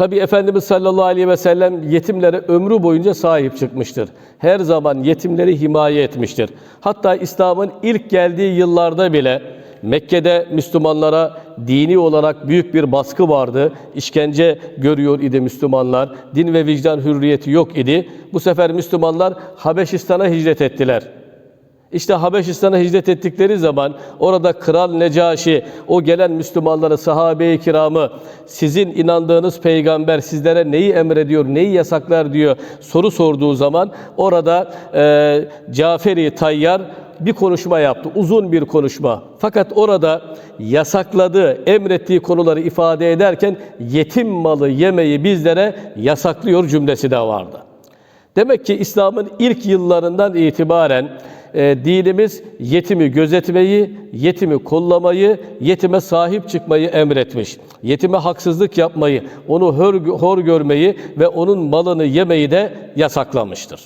Tabi Efendimiz sallallahu aleyhi ve sellem yetimlere ömrü boyunca sahip çıkmıştır. Her zaman yetimleri himaye etmiştir. Hatta İslam'ın ilk geldiği yıllarda bile Mekke'de Müslümanlara dini olarak büyük bir baskı vardı. İşkence görüyor idi Müslümanlar. Din ve vicdan hürriyeti yok idi. Bu sefer Müslümanlar Habeşistan'a hicret ettiler. İşte Habeşistan'a hicret ettikleri zaman orada Kral Necaşi o gelen Müslümanları, sahabe-i kiramı sizin inandığınız peygamber sizlere neyi emrediyor, neyi yasaklar diyor soru sorduğu zaman orada e, Caferi Tayyar bir konuşma yaptı. Uzun bir konuşma. Fakat orada yasakladığı, emrettiği konuları ifade ederken yetim malı yemeyi bizlere yasaklıyor cümlesi de vardı. Demek ki İslam'ın ilk yıllarından itibaren e, dinimiz yetimi gözetmeyi, yetimi kollamayı, yetime sahip çıkmayı emretmiş. Yetime haksızlık yapmayı, onu hor, hor görmeyi ve onun malını yemeyi de yasaklamıştır.